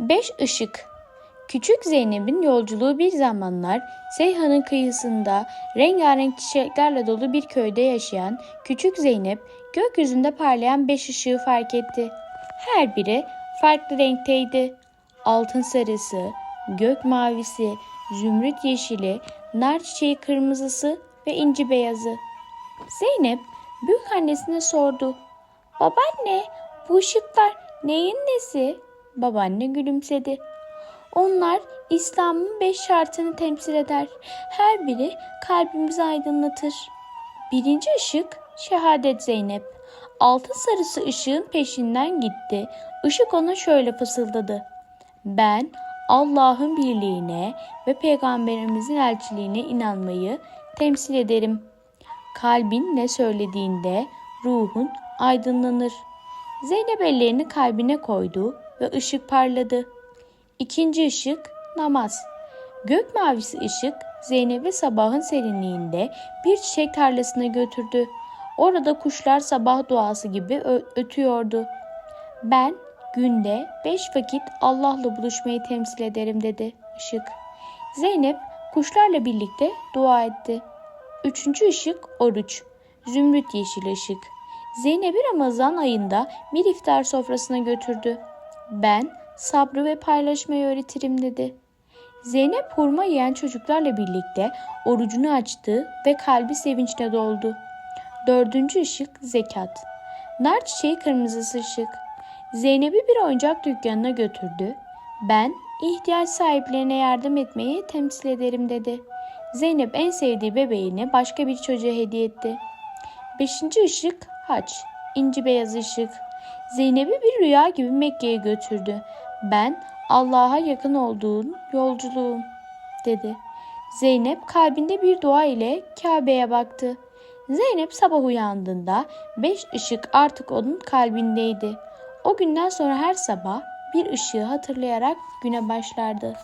Beş ışık. Küçük Zeynep'in yolculuğu bir zamanlar Seyhan'ın kıyısında rengarenk çiçeklerle dolu bir köyde yaşayan küçük Zeynep gökyüzünde parlayan beş ışığı fark etti. Her biri farklı renkteydi. Altın sarısı, gök mavisi, zümrüt yeşili, nar çiçeği kırmızısı ve inci beyazı. Zeynep büyük annesine sordu. Babaanne bu ışıklar neyin nesi? Babaanne gülümsedi. Onlar İslam'ın beş şartını temsil eder. Her biri kalbimizi aydınlatır. Birinci ışık şehadet Zeynep. Altın sarısı ışığın peşinden gitti. Işık ona şöyle fısıldadı. Ben Allah'ın birliğine ve peygamberimizin elçiliğine inanmayı temsil ederim. Kalbin ne söylediğinde ruhun aydınlanır. Zeynep ellerini kalbine koydu ve ışık parladı. İkinci ışık namaz. Gök mavisi ışık Zeynep'i sabahın serinliğinde bir çiçek tarlasına götürdü. Orada kuşlar sabah duası gibi ötüyordu. Ben günde beş vakit Allah'la buluşmayı temsil ederim dedi ışık. Zeynep kuşlarla birlikte dua etti. Üçüncü ışık oruç. Zümrüt yeşil ışık. Zeynep'i Ramazan ayında bir iftar sofrasına götürdü. Ben sabrı ve paylaşmayı öğretirim dedi. Zeynep hurma yiyen çocuklarla birlikte orucunu açtı ve kalbi sevinçle doldu. Dördüncü ışık zekat. Nar çiçeği kırmızısı ışık. Zeynep'i bir oyuncak dükkanına götürdü. Ben ihtiyaç sahiplerine yardım etmeyi temsil ederim dedi. Zeynep en sevdiği bebeğini başka bir çocuğa hediye etti. Beşinci ışık haç. İnci beyaz ışık. Zeynep'i bir rüya gibi Mekke'ye götürdü. Ben Allah'a yakın olduğum yolculuğum dedi. Zeynep kalbinde bir dua ile Kabe'ye baktı. Zeynep sabah uyandığında beş ışık artık onun kalbindeydi. O günden sonra her sabah bir ışığı hatırlayarak güne başlardı.